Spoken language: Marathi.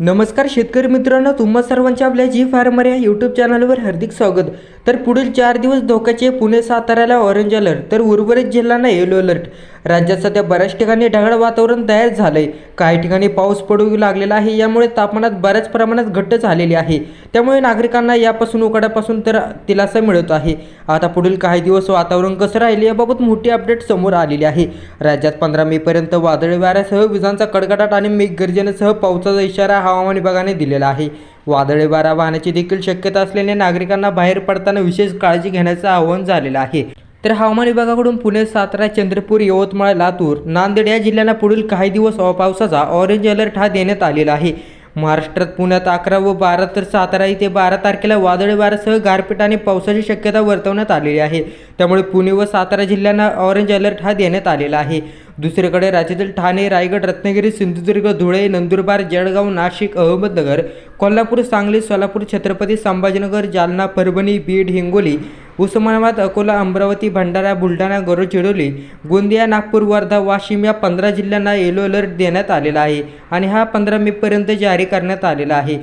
नमस्कार शेतकरी मित्रांनो तुम्हा सर्वांच्या आपल्या जी फार्मर या यूट्यूब चॅनलवर हार्दिक स्वागत. तर पुढील चार दिवस धोक्याचे पुणे साताऱ्याला ऑरेंज अलर्ट तर उर्वरित जिल्ह्यांना येलो अलर्ट राज्यात सध्या बऱ्याच ठिकाणी ढगाळ वातावरण तयार झालं आहे काही ठिकाणी पाऊस पडू लागलेला आहे. यामुळे तापमानात बऱ्याच प्रमाणात घट झालेली आहे. त्यामुळे नागरिकांना यापासून उकाड्यापासून तर दिलासा मिळत आहे. आता पुढील काही दिवस वातावरण कसं राहील याबाबत मोठी अपडेट समोर आलेली आहे. राज्यात पंधरा मे पर्यंत वादळी वाऱ्यासह विजांचा कडकडाट आणि मेघगर्जनेसह पावसाचा इशारा हवामान विभागाने दिलेला आहे. वादळी वारा वाहण्याची देखील शक्यता असल्याने नागरिकांना बाहेर पडताना विशेष काळजी घेण्याचं आवाहन झालेलं आहे. तर हवामान विभागाकडून पुणे सातारा चंद्रपूर यवतमाळ लातूर नांदेड या जिल्ह्यांना पुढील काही दिवस पावसाचा ऑरेंज अलर्ट हा देण्यात आलेला आहे. महाराष्ट्रात पुण्यात अकरा व बारा तर सातारा इथे बारा तारखेला वादळी वाऱ्यासह गारपीट आणि पावसाची शक्यता वर्तवण्यात आलेली आहे. त्यामुळे पुणे व सातारा जिल्ह्यांना ऑरेंज अलर्ट हा देण्यात आलेला आहे. दुसरीकडे राज्यातील ठाणे रायगड रत्नागिरी सिंधुदुर्ग धुळे नंदुरबार जळगाव नाशिक अहमदनगर कोल्हापूर सांगली सोलापूर छत्रपती संभाजीनगर जालना परभणी बीड हिंगोली उस्मानाबाद अकोला अमरावती भंडारा बुलढाणा गडचिरोली गोंदिया नागपूर वर्धा वाशिम या पंधरा जिल्ह्यांना येलो अलर्ट देण्यात आलेला आहे आणि हा पंधरा मेपर्यंत जारी करण्यात आलेला आहे.